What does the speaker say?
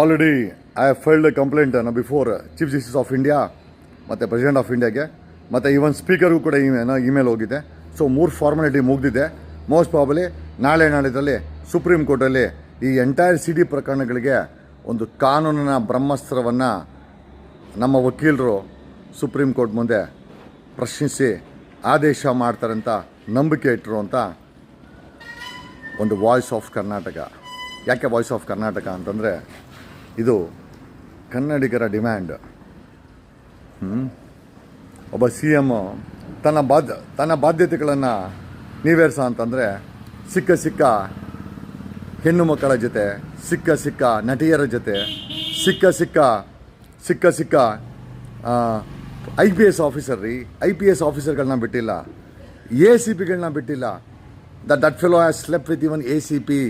Already I have filed complaint ನಾನು before chief justice of India ಮತ್ತು president of ಇಂಡಿಯಾಗೆ ಮತ್ತು ಈವನ್ ಸ್ಪೀಕರ್ಗೂ ಕೂಡ ಇಮೇಲ್ ಇಮೇಲ್ ಹೋಗಿದೆ. ಸೊ ಮೂರು ಫಾರ್ಮಾಲಿಟಿ ಮುಗಿದಿದೆ. ಮೋಸ್ಟ್ ಪ್ರಾಬಲಿ ನಾಳೆ ನಾಳಿದ್ರಲ್ಲಿ ಸುಪ್ರೀಂ ಕೋರ್ಟಲ್ಲಿ ಈ ಎಂಟೈರ್ ಸಿ ಡಿ ಪ್ರಕರಣಗಳಿಗೆ ಒಂದು ಕಾನೂನಿನ ಬ್ರಹ್ಮಾಸ್ತ್ರವನ್ನು ನಮ್ಮ ವಕೀಲರು ಸುಪ್ರೀಂ ಕೋರ್ಟ್ ಮುಂದೆ ಪ್ರಶ್ನಿಸಿ ಆದೇಶ ಮಾಡ್ತಾರೆ ಅಂತ ನಂಬಿಕೆ ಇಟ್ಟರು ಅಂತ ಒಂದು ವಾಯ್ಸ್ ಆಫ್ ಕರ್ನಾಟಕ ಯಾಕೆ ವಾಯ್ಸ್ ಆಫ್ ಕರ್ನಾಟಕ ಅಂತಂದರೆ ಇದು ಕನ್ನಡಿಗರ ಡಿಮ್ಯಾಂಡ್? ಒಬ್ಬ ಸಿ ಎಂ ತನ್ನ ಬಾಧ್ಯ ತನ್ನ ಬಾಧ್ಯತೆಗಳನ್ನು ನೀವೇರ್ಸ ಅಂತಂದರೆ ಸಿಕ್ಕ ಸಿಕ್ಕ ಹೆಣ್ಣು ಮಕ್ಕಳ ಜೊತೆ, ಸಿಕ್ಕ ಸಿಕ್ಕ ನಟಿಯರ ಜೊತೆ, ಸಿಕ್ಕ ಸಿಕ್ಕ ಸಿಕ್ಕ ಸಿಕ್ಕ ಐ ಪಿ ಎಸ್ ಆಫೀಸರ್ ರೀ, ಐ ಪಿ ಎಸ್ ಆಫೀಸರ್ಗಳನ್ನ ಬಿಟ್ಟಿಲ್ಲ. ಎ ಸಿ ಪಿಗಳನ್ನ ಬಿಟ್ಟಿಲ್ಲ. That that fellow has slept with even A C P